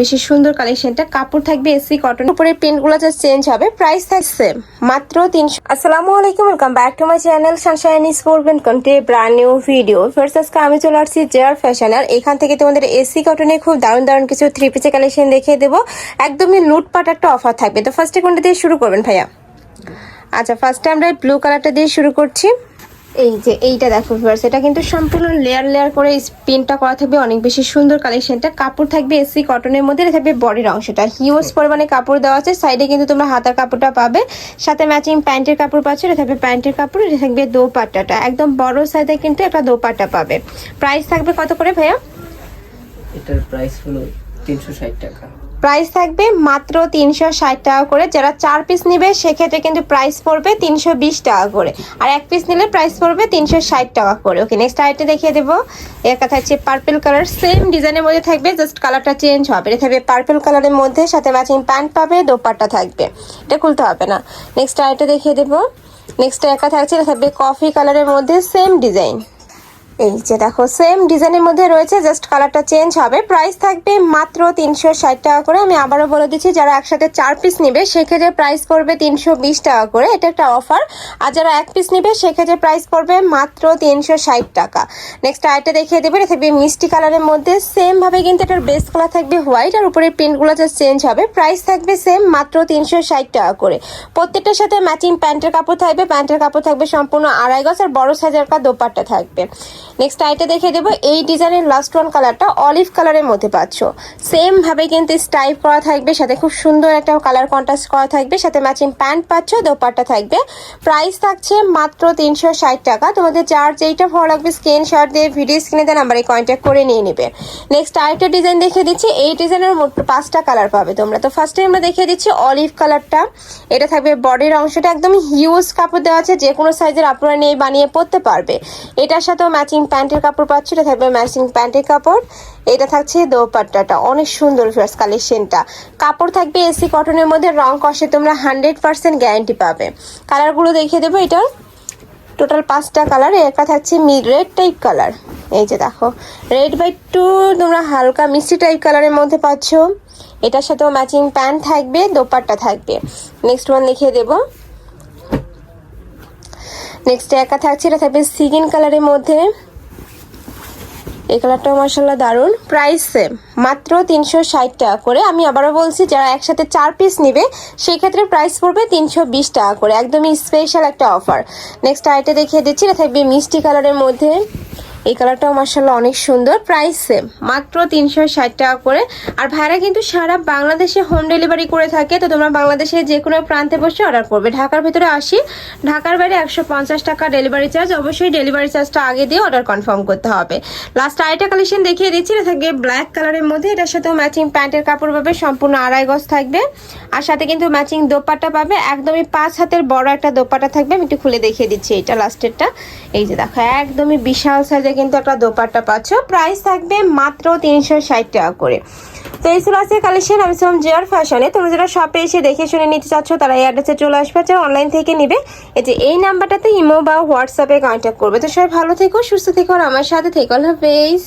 বেশি সুন্দর কালেকশনটা কাপড় থাকবে এসি কটন উপরে প্রিন্টগুলো জাস্ট চেঞ্জ হবে। প্রাইস থাকছে মাত্র তিনশো আসসালামু আলাইকুম welcome back to my channel Sunshine স্পোর্টমেন্ট কন্টে ব্র্যান্ড নিউ ভিডিও ফার্স্ট আজকে আমি চলে আসছি জেয়ার ফ্যাশন আর এখান থেকে তোমাদের এসি কটনে খুব দারুণ দারুণ কিছু থ্রি পিসের কালেকশন দেখিয়ে দেবো। একদমই লুটপাট একটা অফার থাকবে। তো ফার্স্টে কোনটা দিয়ে শুরু করবেন ভাইয়া? আচ্ছা ফার্স্টে আমরা ব্লু কালারটা দিয়ে শুরু করছি। এই যে এইটা দেখো ভিউয়ার্স এটা কিন্তু সম্পূর্ণ লেয়ার লেয়ার করে স্পিনটা করা থাকবে, অনেক বেশি সুন্দর কালেকশনটা কাপড় থাকবে এসি কটনের মধ্যে থাকবে বডির অংশটা। হিউজ পরিমাণে কাপড় দেওয়া আছে সাইডে কিন্তু তোমরা হাতার কাপড়টা পাবে। সাথে ম্যাচিং প্যান্টের কাপড় পাচ্ছ, এটা থাকবে প্যান্টের কাপড়, এটা থাকবে দোপাট্টাটা। একদম বড় সাইজে কিন্তু একটা দোপাট্টা পাবে। প্রাইস থাকবে কত করে ভাইয়া? এটার প্রাইস হলো তিনশো ষাট টাকা। প্রাইস থাকবে মাত্র তিনশো ষাট টাকা করে। যারা চার পিস নিবে, সেক্ষেত্রে কিন্তু প্রাইস পড়বে তিনশো বিশ টাকা করে। আর এক পিস নিলে প্রাইস পড়বে তিনশো ষাট টাকা করে। ওকে নেক্সট আইটে দেখিয়ে দেবো। এর কথা হচ্ছে পার্পল কালার সেম ডিজাইনের মধ্যে থাকবে জাস্ট কালারটা চেঞ্জ হবে। এটা থাকবে পার্পল কালারের মধ্যে, সাথে ম্যাচিং প্যান্ট পাবে, দোপাট্টা থাকবে। এটা খুলতে হবে না। নেক্সট আইটে দেখিয়ে দেবো। নেক্সট একা থাকছে এটা থাকবে কফি কালারের মধ্যে সেম ডিজাইন এই যে দেখো সেম ডিজাইনের মধ্যে রয়েছে জাস্ট কালারটা চেঞ্জ হবে। প্রাইস থাকবে মাত্র তিনশো ষাট টাকা করে। আমি আবারও বলে দিচ্ছি, যারা একসাথে চার পিস নিবে, সেক্ষেত্রে প্রাইস পড়বে তিনশো বিশ টাকা করে। এটা একটা অফার আর যারা এক পিস নিবে, সেক্ষেত্রে প্রাইস পড়বে মাত্র তিনশো ষাট টাকা। নেক্সট আরেকটা দেখিয়ে দেবে, এটা থাকবে মিষ্টি কালারের মধ্যে। সেম ভাবে কিন্তু এটার বেস কালার থাকবে হোয়াইট আর উপরে প্রিন্টগুলো জাস্ট চেঞ্জ হবে। প্রাইস থাকবে সেম মাত্র তিনশো ষাট টাকা করে। প্রত্যেকটার সাথে ম্যাচিং প্যান্টের কাপড় থাকবে। প্যান্টের কাপড় থাকবে সম্পূর্ণ আড়াই গজ, আর বড় সাইজের একটা দোপাট্টা থাকবে। নেক্সট আইটা দেখিয়ে দেবো। এই ডিজাইনের লাস্ট ওয়ান কালারটা অলিভ কালারের মধ্যে পাচ্ছ। সেম ভাবে কিন্তু স্টাইপ করা থাকবে, সাথে খুব সুন্দর একটা কালার কন্ট্রাস্ট করা থাকবে, সাথে ম্যাচিং প্যান্ট পাচ্ছ, দোপাট্টা থাকবে। প্রাইস থাকছে মাত্র তিনশো ষাট টাকা। তোমাদের যার যেইটা ভালো লাগবে স্ক্রিনশট দিয়ে ভিডিও স্ক্রিনে দেন নাম্বারে কন্ট্যাক্ট করে নিয়ে নেবে। নেক্সট আরেকটা ডিজাইন দেখিয়ে দিচ্ছি। এই ডিজাইনের মোট পাঁচটা কালার পাবে তোমরা। তো ফার্স্টে আমরা দেখিয়ে দিচ্ছি অলিভ কালারটা এটা থাকবে বডির অংশটা। একদম হিউজ কাপড় দেওয়া আছে যে কোনো সাইজের আপনারা নিয়ে বানিয়ে পরতে পারবে। এটার সাথেও ম্যাচিং প্যান্টের কাপড় পাচ্ছ, এটা থাকবে ম্যাচিং প্যান্টের কাপড়। এটা থাকছে দোপাট্টাটা, অনেক সুন্দর ফ্রেশ কালেকশনটা কাপড় থাকবে এসি কটনের মধ্যে, রং কষে তোমরা হান্ড্রেড পার্সেন্ট গ্যারান্টি পাবে। কালারগুলো দেখিয়ে দেবো এটার টোটাল পাঁচটা কালার একটা থাকছে মিড রেড টাইপ কালার এই যে দেখো রেড বাই টু তোমরা হালকা মিষ্টি টাইপ কালারের মধ্যে পাচ্ছ। এটার সাথেও ম্যাচিং প্যান্ট থাকবে, দোপাট্টা থাকবে। নেক্সট ওয়ান দেখিয়ে দেবো। নেক্সট একা থাকছে, এটা থাকবে সিগিন কালারের মধ্যে। এই কালারটাও মার্শাল্লাহ দারুণ। প্রাইস সেম মাত্র তিনশো ষাট টাকা করে। আমি আবারও বলছি, যারা একসাথে চার পিস নেবে, সেই ক্ষেত্রে প্রাইস পড়বে তিনশো বিশ টাকা করে। একদমই স্পেশাল একটা অফার নেক্সট আইটে দেখিয়ে দিচ্ছি, এটা থাকবে মিষ্টি কালারের মধ্যে। এই কালারটাও মার্শাল্লাহ অনেক সুন্দর, প্রাইস সেম মাত্র তিনশো ষাট টাকা করে। আর ভাইরা কিন্তু সারা বাংলাদেশে হোম ডেলিভারি করে থাকে, তো তোমরা বাংলাদেশের যে কোনো প্রান্তে বসে অর্ডার করবে। ঢাকার ভিতরে আসি। ঢাকার বাইরে একশো পঞ্চাশ টাকা ডেলিভারি চার্জ অবশ্যই ডেলিভারি চার্জটা আগে দিয়ে অর্ডার কনফার্ম করতে হবে। লাস্ট আরেকটা কালেকশন দেখিয়ে দিচ্ছি, এটা থাকবে ব্ল্যাক কালারের মধ্যে। এটার সাথেও ম্যাচিং প্যান্টের কাপড় পাবে, সম্পূর্ণ আড়াই গজ থাকবে। আর সাথে কিন্তু ম্যাচিং দোপাট্টা পাবে। একদমই পাঁচ হাতের বড় একটা দোপাট্টা থাকবে। আমি একটু খুলে দেখিয়ে দিচ্ছি এটা লাস্টেরটা এই যে দেখো, একদমই বিশাল সাইজে কিন্তু একটা দোপাট্টা পাচ্ছ। প্রাইস থাকবে মাত্র তিনশো ষাট টাকা করে। তো এই ছিল আজকে কালেকশন আমি ছিলাম জিয়ার ফ্যাশনে তোমরা যারা শপে এসে দেখে শুনে নিতে চাচ্ছ, তারা এই অ্যাড্রেসে চলে আসবে যারা অনলাইন থেকে নিবে। এই যে এই নাম্বারটাতে ইমো বা হোয়াটসঅ্যাপে কন্ট্যাক্ট করবে। তো সবাই ভালো থেকো, সুস্থ থেকো, আর আমার সাথে থেকো। আল্লাহ হাফেজ।